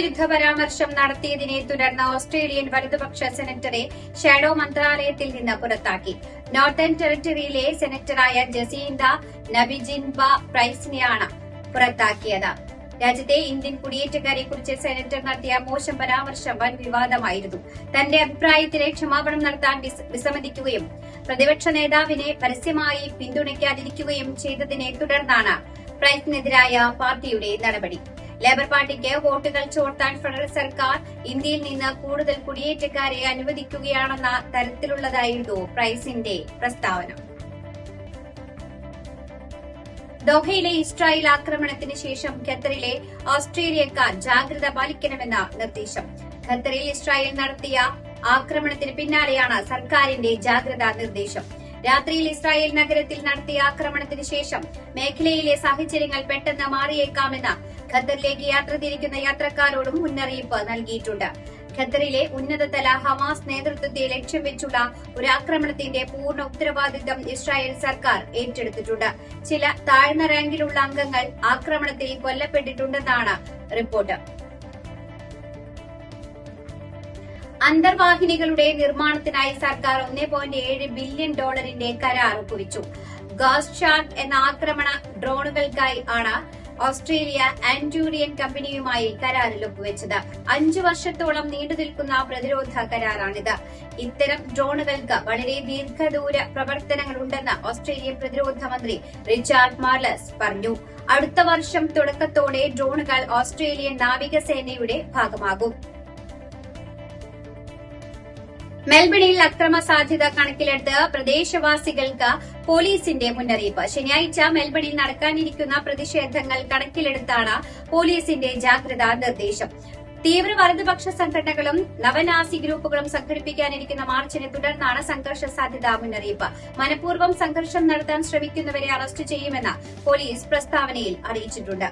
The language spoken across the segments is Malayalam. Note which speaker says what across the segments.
Speaker 1: വിരുദ്ധ പരാമർശം നടത്തിയതിനെ തുടർന്ന് ഓസ്ട്രേലിയൻ വലതുപക്ഷ സെനറ്ററെ ഷാഡോ മന്ത്രാലയത്തിൽ നിന്ന് പുറത്താക്കി നോർത്തേൺ ടെറിട്ടറിയിലെ സെനറ്ററായ ജസീന്ത നബിജിൻബ പ്രൈസിനെയാണ് പുറത്താക്കിയത് രാജ്യത്തെ ഇന്ത്യൻ കുടിയേറ്റക്കാരെ കുറിച്ച് സെനറ്റർ നടത്തിയ മോശം പരാമർശം വൻ വിവാദമായിരുന്നു തന്റെ അഭിപ്രായത്തിലെ ക്ഷമാപണം നടത്താൻ വിസമ്മതിക്കുകയും പ്രതിപക്ഷ നേതാവിനെ പരസ്യമായി പിന്തുണയ്ക്കാതിരിക്കുകയും ചെയ്തതിനെ തുടർന്നാണ് പ്രൈസിനെതിരായ പാർട്ടിയുടെ നടപടി ലേബർ പാർട്ടിക്ക് വോട്ടുകൾ ചോർത്താൻ ഫെഡറൽ സർക്കാർ ഇന്ത്യയിൽ നിന്ന് കൂടുതൽ കുടിയേറ്റക്കാരെ അനുവദിക്കുകയാണെന്ന തരത്തിലുള്ളതായിരുന്നു പ്രൈസിന്റെ പ്രസ്താവന ദോഹയിലെ ഇസ്രായേൽ ആക്രമണത്തിന് ശേഷം ഖത്തറിലെ ഓസ്ട്രേലിയക്കാർ ജാഗ്രത പാലിക്കണമെന്ന നിർദ്ദേശം ഖത്തറിൽ ഇസ്രായേൽ നടത്തിയ ആക്രമണത്തിന് പിന്നാലെയാണ് സർക്കാരിന്റെ ജാഗ്രതാ നിർദ്ദേശം രാത്രിയിൽ ഇസ്രായേൽ നഗരത്തിൽ നടത്തിയ ആക്രമണത്തിന് ശേഷം മേഖലയിലെ സാഹചര്യങ്ങൾ പെട്ടെന്ന് മാറിയേക്കാമെന്ന ഖത്തറിലേക്ക് യാത്ര തിരിക്കുന്ന യാത്രക്കാരോടും മുന്നറിയിപ്പ് നൽകിയിട്ടുണ്ട് ഖത്തറിലെ ഉന്നതതല ഹമാസ് നേതൃത്വത്തെ ലക്ഷ്യം വെച്ചുള്ള ഒരു ആക്രമണത്തിന്റെ പൂർണ്ണ ഉത്തരവാദിത്തം ഇസ്രായേൽ സർക്കാർ ഏറ്റെടുത്തിട്ടുണ്ട് ചില താഴ്ന്ന റാങ്കിലുള്ള അംഗങ്ങൾ ആക്രമണത്തിൽ കൊല്ലപ്പെട്ടിട്ടുണ്ടെന്നാണ് റിപ്പോർട്ട് അന്തർവാഹിനികളുടെ നിർമ്മാണത്തിനായി സർക്കാർ ഒന്നേ പോയിന്റ് ഏഴ് ബില്യൺ ഡോളറിന്റെ കരാർ ഒപ്പുവച്ചു ഗാസ് ഷാർട്ട് എന്ന ആക്രമണ ഡ്രോണുകൾക്കായി ആണ് ഓസ്ട്രേലിയ ആന്റൂരിയൻ കമ്പനിയുമായി കരാറിൽ ഒപ്പുവെച്ചത് അഞ്ചു വർഷത്തോളം നീണ്ടു നിൽക്കുന്ന പ്രതിരോധ കരാറാണിത് ഇത്തരം ഡ്രോണുകൾക്ക് വളരെ ദീർഘദൂര പ്രവർത്തനങ്ങൾ ഉണ്ടെന്ന് ഓസ്ട്രേലിയൻ പ്രതിരോധ മന്ത്രി റിച്ചാർഡ് മാർലസ് പറഞ്ഞു അടുത്ത വർഷം തുടക്കത്തോടെ ഡ്രോണുകൾ ഓസ്ട്രേലിയൻ നാവികസേനയുടെ ഭാഗമാകും മെൽബണിൽ അക്രമ സാധ്യത കണക്കിലെടുത്ത് പ്രദേശവാസികൾക്ക് പോലീസിന്റെ മുന്നറിയിപ്പ് ശനിയാഴ്ച മെൽബണിൽ നടക്കാനിരിക്കുന്ന പ്രതിഷേധങ്ങൾ കണക്കിലെടുത്താണ് പോലീസിന്റെ ജാഗ്രതാ നിർദ്ദേശം തീവ്ര വലതുപക്ഷ സംഘടനകളും നവനാസി ഗ്രൂപ്പുകളും സംഘടിപ്പിക്കാനിരിക്കുന്ന മാർച്ചിനെ തുടർന്നാണ് സംഘർഷ സാധ്യതാ മുന്നറിയിപ്പ് മനഃപൂർവ്വം സംഘർഷം നടത്താൻ ശ്രമിക്കുന്നവരെ അറസ്റ്റ് ചെയ്യുമെന്ന് പോലീസ് പ്രസ്താവനയിൽ അറിയിച്ചിട്ടുണ്ട്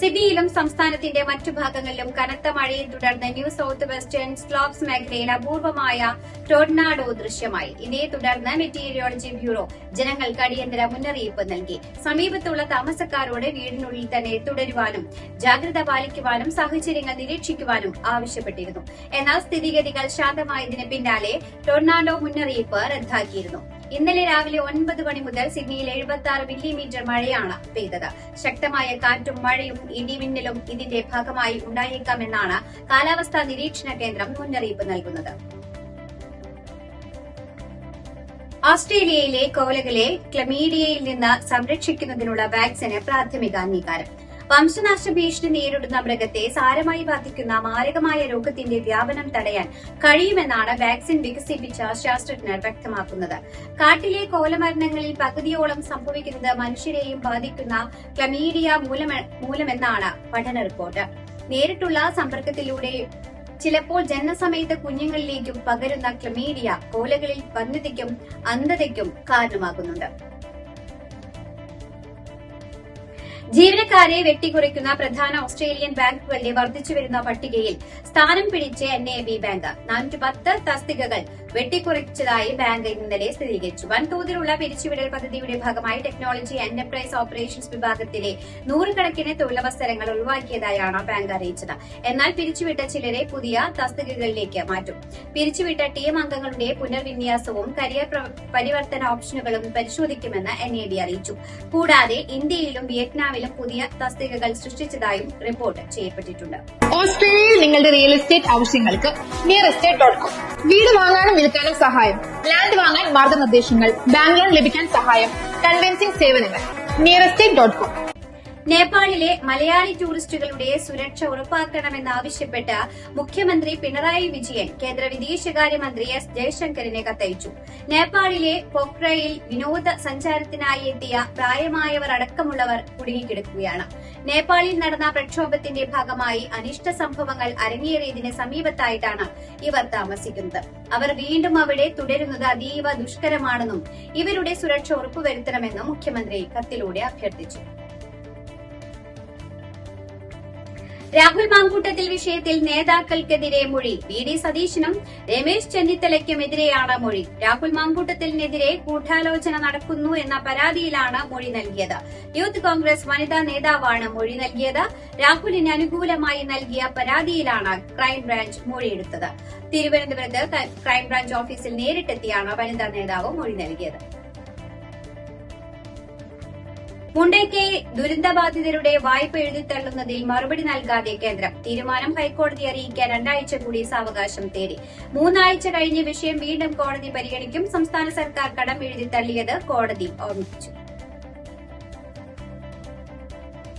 Speaker 1: സിഡ്നിയിലും സംസ്ഥാനത്തിന്റെ മറ്റു ഭാഗങ്ങളിലും കനത്ത മഴയെ തുടർന്ന് ന്യൂ സൌത്ത് വെസ്റ്റേൺ സ്ലോബ്സ് മേഖലയിൽ അപൂർവമായ ടോർണാഡോ ദൃശ്യമായി ഇതേ തുടർന്ന് മെറ്റീരിയോളജി ബ്യൂറോ ജനങ്ങൾക്ക് അടിയന്തര മുന്നറിയിപ്പ് നൽകി സമീപത്തുള്ള താമസക്കാരോട് വീടിനുള്ളിൽ തന്നെ തുടരുവാനും ജാഗ്രത പാലിക്കുവാനും സാഹചര്യങ്ങൾ നിരീക്ഷിക്കുവാനും ആവശ്യപ്പെട്ടിരുന്നു എന്നാൽ സ്ഥിതിഗതികൾ ശാന്തമായതിന് പിന്നാലെ ടൊർണാഡോ മുന്നറിയിപ്പ് റദ്ദാക്കിയിരുന്നു ഇന്നലെ രാവിലെ ഒൻപത് മണി മുതൽ സിഡ്നിയിൽ എഴുപത്തി ആറ് മില്ലിമീറ്റർ മഴയാണ് പെയ്തത് ശക്തമായ കാറ്റും മഴയും ഇടിമിന്നലും ഇതിന്റെ ഭാഗമായി ഉണ്ടായേക്കാമെന്നാണ് കാലാവസ്ഥാ നിരീക്ഷണ കേന്ദ്രം മുന്നറിയിപ്പ് നൽകുന്നത് ഓസ്ട്രേലിയയിലെ കോലകളെ ക്ലമീഡിയയിൽ നിന്ന് സംരക്ഷിക്കുന്നതിനുള്ള വാക്സിന് പ്രാഥമിക അംഗീകാരം വംശനാശ ഭീഷണി നേരിടുന്ന മൃഗത്തെ സാരമായി ബാധിക്കുന്ന മാരകമായ രോഗത്തിന്റെ വ്യാപനം തടയാൻ കഴിയുമെന്നാണ് വാക്സിൻ വികസിപ്പിച്ച ശാസ്ത്രജ്ഞർ വ്യക്തമാക്കുന്നത് കാട്ടിലെ കോലമരണങ്ങളിൽ പകുതിയോളം സംഭവിക്കുന്നത് മനുഷ്യരെയും ബാധിക്കുന്ന ക്ലമീഡിയ മൂലമെന്നാണ് പഠന റിപ്പോർട്ട് നേരിട്ടുള്ള സമ്പർക്കത്തിലൂടെ ചിലപ്പോൾ ജനസമയത്ത് കുഞ്ഞുങ്ങളിലേക്കും പകരുന്ന ക്ലമീഡിയ കോലകളിൽ വന്ധ്യതയ്ക്കും അന്ധതയ്ക്കും കാരണമാകുന്നുണ്ട് ജീവനക്കാരെ വെട്ടിക്കുറയ്ക്കുന്ന പ്രധാന ഓസ്ട്രേലിയൻ വർദ്ധിച്ചു വരുന്ന പട്ടികയിൽ സ്ഥാനം പിടിച്ച് എൻ എ ബി ബാങ്ക് നാനൂറ്റി പത്ത് തസ്തികകൾ വെട്ടിക്കുറച്ചതായി ബാങ്ക് ഇന്നലെ സ്ഥിരീകരിച്ചു വൻതോതിലുള്ള പിരിച്ചുവിടൽ പദ്ധതിയുടെ ഭാഗമായി ടെക്നോളജി എന്റർപ്രൈസ് ഓപ്പറേഷൻസ് വിഭാഗത്തിലെ നൂറുകണക്കിന് തൊഴിലവസരങ്ങൾ ഒഴിവാക്കിയതായാണ് ബാങ്ക് അറിയിച്ചത് എന്നാൽ പിരിച്ചുവിട്ട ചിലരെ പുതിയ തസ്തികകളിലേക്ക് മാറ്റും പിരിച്ചുവിട്ട ടീം അംഗങ്ങളുടെ പുനർവിന്യാസവും കരിയർ പരിവർത്തന ഓപ്ഷനുകളും പരിശോധിക്കുമെന്ന് എൻ എ ഡി അറിയിച്ചു കൂടാതെ ഇന്ത്യയിലും വിയറ്റ്നാമിലും പുതിയ തസ്തികകൾ സൃഷ്ടിച്ചതായും റിപ്പോർട്ട് ചെയ്യപ്പെട്ടിട്ടുണ്ട് ഓസ്ട്രേലിയയിൽ നിങ്ങളുടെ റിയൽ എസ്റ്റേറ്റ് ആവശ്യങ്ങൾക്ക് നിയർ എസ്റ്റേറ്റ് ഡോട്ട് കോം വീട് വാങ്ങാനും വിൽക്കാനും സഹായം ലാൻഡ് വാങ്ങാൻ മാർഗനിർദ്ദേശങ്ങൾ ബാങ്ക് ലോൺ ലഭിക്കാൻ സഹായം കൺവെൻസിംഗ് സേവനങ്ങൾ എസ്റ്റേറ്റ് ഡോട്ട് കോം നേപ്പാളിലെ മലയാളി ടൂറിസ്റ്റുകളുടെ സുരക്ഷ ഉറപ്പാക്കണമെന്നാവശ്യപ്പെട്ട് മുഖ്യമന്ത്രി പിണറായി വിജയൻ കേന്ദ്ര വിദേശകാര്യമന്ത്രി എസ് ജയശങ്കറിനെ കത്തയച്ചു നേപ്പാളിലെ പൊക്രയിൽ വിനോദ സഞ്ചാരത്തിനായി എത്തിയ പ്രായമായവർ അടക്കമുള്ളവർ കുടുങ്ങിക്കിടക്കുകയാണ് നേപ്പാളിൽ നടന്ന പ്രക്ഷോഭത്തിന്റെ ഭാഗമായി അനിഷ്ട സംഭവങ്ങൾ അരങ്ങേറിയതിന് സമീപത്തായിട്ടാണ് ഇവർ താമസിക്കുന്നത് അവർ വീണ്ടും അവിടെ തുടരുന്നത് അതീവ ദുഷ്കരമാണെന്നും ഇവരുടെ സുരക്ഷ ഉറപ്പുവരുത്തണമെന്നും മുഖ്യമന്ത്രി കത്തിലൂടെ അഭ്യർത്ഥിച്ചു രാഹുൽ മാങ്കൂട്ടത്തിൽ വിഷയത്തിൽ നേതാക്കൾക്കെതിരെ മൊഴി വി ഡി സതീശനും രമേശ് ചെന്നിത്തലയ്ക്കുമെതിരെയാണ് മൊഴി രാഹുൽ മാങ്കൂട്ടത്തിനെതിരെ ഗൂഢാലോചന നടക്കുന്നു എന്ന പരാതിയിലാണ് മൊഴി നൽകിയത് യൂത്ത് കോൺഗ്രസ് വനിതാ നേതാവാണ് മൊഴി നൽകിയത് രാഹുലിന് അനുകൂലമായി നൽകിയ പരാതിയിലാണ് ക്രൈംബ്രാഞ്ച് മൊഴിയെടുത്തത് തിരുവനന്തപുരത്ത് ക്രൈംബ്രാഞ്ച് ഓഫീസിൽ നേരിട്ടെത്തിയാണ് വനിതാ നേതാവ് മൊഴി നൽകിയത് മുണ്ടേക്കെ ദുരന്തബാധിതരുടെ വായ്പ എഴുതിത്തള്ളുന്നതിൽ മറുപടി നൽകാതെ കേന്ദ്രം തീരുമാനം ഹൈക്കോടതി അറിയിക്കാൻ രണ്ടാഴ്ച കൂടി സാവകാശം തേടി മൂന്നാഴ്ച കഴിഞ്ഞ് വിഷയം വീണ്ടും കോടതി പരിഗണിക്കും സംസ്ഥാന സർക്കാർ കടം എഴുതിത്തള്ളിയത് കോടതി ഓർമ്മിപ്പിച്ചു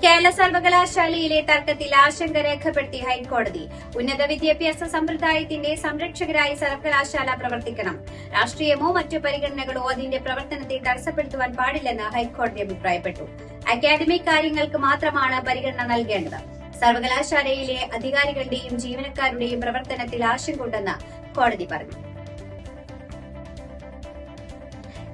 Speaker 1: കേരള സർവകലാശാലയിലെ തർക്കത്തിൽ ആശങ്ക രേഖപ്പെടുത്തി ഹൈക്കോടതി ഉന്നത വിദ്യാഭ്യാസ സമ്പ്രദായത്തിന്റെ സംരക്ഷകരായി സർവകലാശാല പ്രവർത്തിക്കണം രാഷ്ട്രീയമോ മറ്റു പരിഗണനകളോ അതിന്റെ പ്രവർത്തനത്തെ തടസ്സപ്പെടുത്തുവാൻ പാടില്ലെന്ന് ഹൈക്കോടതി അഭിപ്രായപ്പെട്ടു അക്കാദമിക് കാര്യങ്ങൾക്ക് മാത്രമാണ് പരിഗണന നൽകേണ്ടത് സർവകലാശാലയിലെ അധികാരികളുടെയും ജീവനക്കാരുടെയും പ്രവർത്തനത്തിൽ ആശങ്കയുണ്ടെന്ന് കോടതി പറഞ്ഞു